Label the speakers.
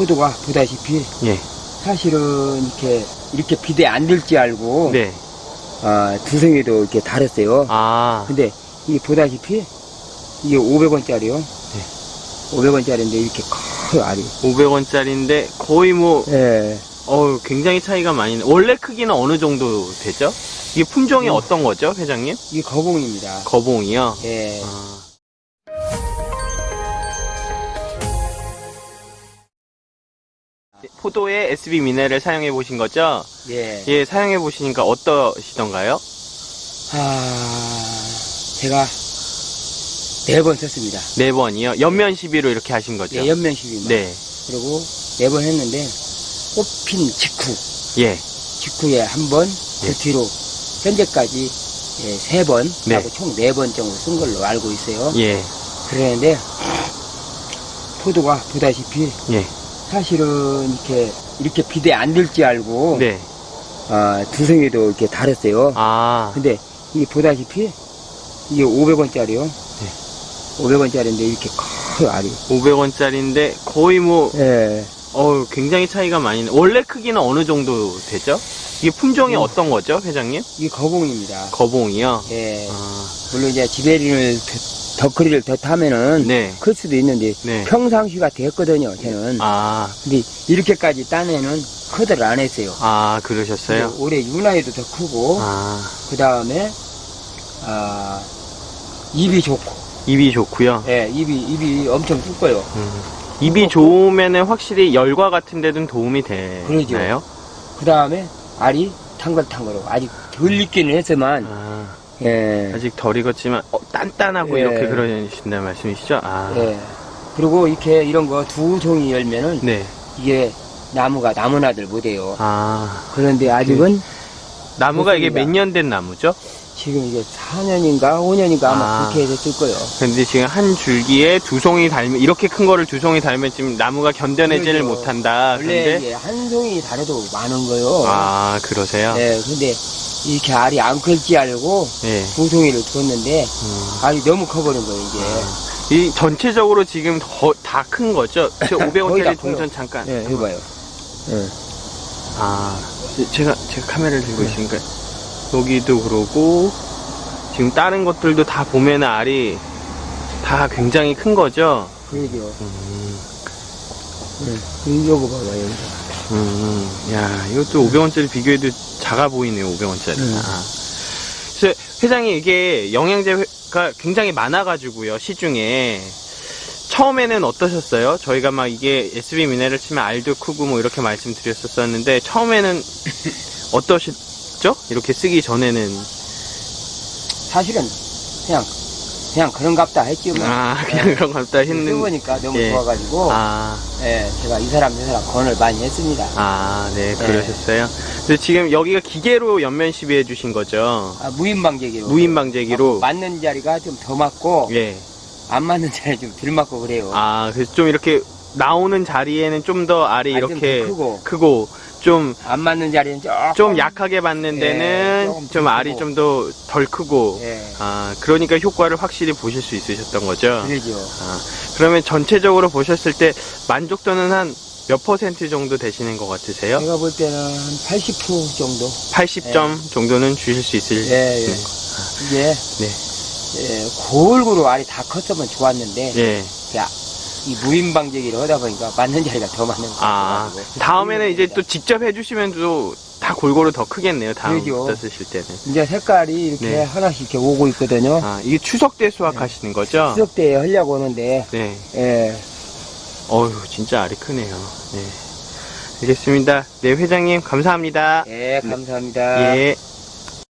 Speaker 1: 포도가 보다시피
Speaker 2: 예.
Speaker 1: 사실은 이렇게 이렇게 비대 안 될지 알고
Speaker 2: 네.
Speaker 1: 아, 두성이도 이렇게 달았어요.
Speaker 2: 아,
Speaker 1: 근데 이게 보다시피 이게 500원짜리요.
Speaker 2: 네.
Speaker 1: 500원짜리인데 이렇게 커요 알이.
Speaker 2: 500원짜리인데 거의 뭐,
Speaker 1: 예.
Speaker 2: 어 굉장히 차이가 많이 나. 원래 크기는 어느 정도 되죠? 이게 품종이
Speaker 1: 음.
Speaker 2: 어떤 거죠, 회장님?
Speaker 1: 이게 거봉입니다.
Speaker 2: 거봉이요?
Speaker 1: 예.
Speaker 2: 아. 포도에 SB 미네를 사용해 보신 거죠?
Speaker 1: 예.
Speaker 2: 예, 사용해 보시니까 어떠시던가요?
Speaker 1: 아, 제가 네 번 썼습니다.
Speaker 2: 네 번이요. 연면 시비로 이렇게 하신 거죠?
Speaker 1: 예, 연면식입니다.
Speaker 2: 네.
Speaker 1: 그리고 네 번 했는데 꽃핀 직후,
Speaker 2: 예.
Speaker 1: 직후에 한 번,
Speaker 2: 예.
Speaker 1: 그 뒤로 현재까지 예, 세 번,
Speaker 2: 네.
Speaker 1: 하고 총 네 번 정도 쓴 걸로 알고 있어요.
Speaker 2: 예.
Speaker 1: 그러는데 포도가 보다시피
Speaker 2: 예.
Speaker 1: 사실은 이렇게 이렇게 비대 안 될지 알고
Speaker 2: 네.
Speaker 1: 아, 두성이도 이렇게 달았어요.
Speaker 2: 아.
Speaker 1: 근데 이게 보다시피 이게 500원짜리요.
Speaker 2: 네.
Speaker 1: 500원짜리인데 이렇게 커요 알이.
Speaker 2: 500원짜리인데 거의 뭐,
Speaker 1: 예.
Speaker 2: 어 굉장히 차이가 많이 나. 원래 크기는 어느 정도 되죠? 이게 품종이
Speaker 1: 음.
Speaker 2: 어떤 거죠, 회장님?
Speaker 1: 이게 거봉입니다.
Speaker 2: 거봉이요?
Speaker 1: 예.
Speaker 2: 아,
Speaker 1: 물론 이제 더, 덧거리를 더 타면은
Speaker 2: 네.
Speaker 1: 클 수도 있는데
Speaker 2: 네.
Speaker 1: 평상시가 됐거든요. 저는.
Speaker 2: 아,
Speaker 1: 근데 이렇게까지 따내는 커드를 안 했어요.
Speaker 2: 아, 그러셨어요?
Speaker 1: 올해 유나이도 더 크고
Speaker 2: 아,
Speaker 1: 그 다음에 아 입이 좋고
Speaker 2: 입이 좋고요.
Speaker 1: 예 입이 입이 엄청 두꺼요.
Speaker 2: 음. 입이 좋으면은 확실히 열과 같은 데는 도움이 되나요?
Speaker 1: 그 다음에 알이 탕글탕글하고 아직 덜 익기는 했지만
Speaker 2: 아,
Speaker 1: 예.
Speaker 2: 아직 덜 익었지만 어, 단단하고
Speaker 1: 예.
Speaker 2: 이렇게 그러신다는 말씀이시죠? 아,
Speaker 1: 예. 그리고 이렇게 이런 거두 송이 열면은
Speaker 2: 네.
Speaker 1: 이게 나무가 나무나들 못해요.
Speaker 2: 아,
Speaker 1: 그런데 아직은
Speaker 2: 나무가 이게 몇. 년 된 나무죠?
Speaker 1: 지금 이게 4년인가 5년인가 아마
Speaker 2: 아.
Speaker 1: 그렇게 됐을 거예요.
Speaker 2: 근데 지금 한 줄기에 두 송이 달면 이렇게 큰 거를 두 송이 달면 지금 나무가 견뎌내지를
Speaker 1: 그러죠.
Speaker 2: 못한다.
Speaker 1: 원래
Speaker 2: 근데
Speaker 1: 이게 한 송이 다려도 많은 거요.
Speaker 2: 아 그러세요?
Speaker 1: 네, 근데 이렇게 알이 안 클지 알고
Speaker 2: 예.
Speaker 1: 두 송이를 뒀는데
Speaker 2: 음.
Speaker 1: 알이 너무 커버린 거예요 이게.
Speaker 2: 이 전체적으로 지금 다 큰 거죠? 저
Speaker 1: 거의 다
Speaker 2: 500원짜리
Speaker 1: 커요.
Speaker 2: 동전 잠깐.
Speaker 1: 예, 해봐요. 예.
Speaker 2: 아 제- 제가 제가 카메라를 들고 있으니까 여기도 그러고 지금 다른 것들도 다 보면은 알이 다 굉장히 큰 거죠?
Speaker 1: 그러죠.
Speaker 2: 음,
Speaker 1: 예. 이거 봐봐요. 여기.
Speaker 2: 음, 야 이것도 500원짜리 비교해도 작아 보이네요 500원짜리.
Speaker 1: 음.
Speaker 2: 아. 그래서 회장님 이게 영양제가 굉장히 많아가지고요 시중에 처음에는 어떠셨어요? 저희가 막 이게 SB 미네를 치면 알도 크고 뭐 이렇게 말씀드렸었었는데 처음에는 어떠셨죠? 이렇게 쓰기 전에는
Speaker 1: 사실은 그냥 그냥 그런갑다 했지 뭐.
Speaker 2: 아 그냥 그런 것 같다 했는데
Speaker 1: 써보니까 너무
Speaker 2: 예.
Speaker 1: 좋아가지고
Speaker 2: 아,
Speaker 1: 예, 제가 이 사람 저 사람 권을 많이 했습니다.
Speaker 2: 아, 네, 그러셨어요. 근데 지금 여기가 기계로 연면 시비해 주신 거죠?
Speaker 1: 아, 무인방제기로.
Speaker 2: 무인방제기로.
Speaker 1: 맞는 자리가 좀 더 맞고
Speaker 2: 예.
Speaker 1: 안 맞는 자리 좀 덜 맞고 그래요.
Speaker 2: 아, 그래서 좀 이렇게 나오는 자리에는 좀 더 알이
Speaker 1: 좀
Speaker 2: 이렇게
Speaker 1: 더 크고.
Speaker 2: 크고 좀,
Speaker 1: 안 맞는 자리는 조금
Speaker 2: 좀 약하게 받는
Speaker 1: 예,
Speaker 2: 데는
Speaker 1: 조금 좀더
Speaker 2: 알이. 좀 더 덜 크고.
Speaker 1: 예.
Speaker 2: 아, 그러니까 효과를 확실히 보실 수 있으셨던 거죠?
Speaker 1: 그러죠.
Speaker 2: 아, 그러면 전체적으로 보셨을 때 만족도는 한 몇 퍼센트 정도 되시는 것 같으세요?
Speaker 1: 제가 볼 때는 한80% 정도.
Speaker 2: 80점 정도는 주실 수 있을
Speaker 1: 예, 예.
Speaker 2: 네.
Speaker 1: 이게
Speaker 2: 네.
Speaker 1: 예, 골고루 알이 다 컸으면 좋았는데
Speaker 2: 예.
Speaker 1: 야, 이 무인방제기를 하다 보니까 맞는 자리가 더 맞는 것
Speaker 2: 아,
Speaker 1: 같아가지고.
Speaker 2: 다음에는 이제 또 직접 해주시면 또 다 골고루 더 크겠네요. 다음
Speaker 1: 그러죠.
Speaker 2: 부터 쓰실 때는.
Speaker 1: 이제 색깔이 이렇게
Speaker 2: 네.
Speaker 1: 하나씩 이렇게 오고 있거든요.
Speaker 2: 아, 이게 추석 때 수확하시는 거죠?
Speaker 1: 추석 때 하려고 하는데
Speaker 2: 네.
Speaker 1: 예,
Speaker 2: 어휴, 진짜 알이 크네요. 네. 알겠습니다. 네, 회장님, 감사합니다.
Speaker 1: 예, 감사합니다.
Speaker 2: 예.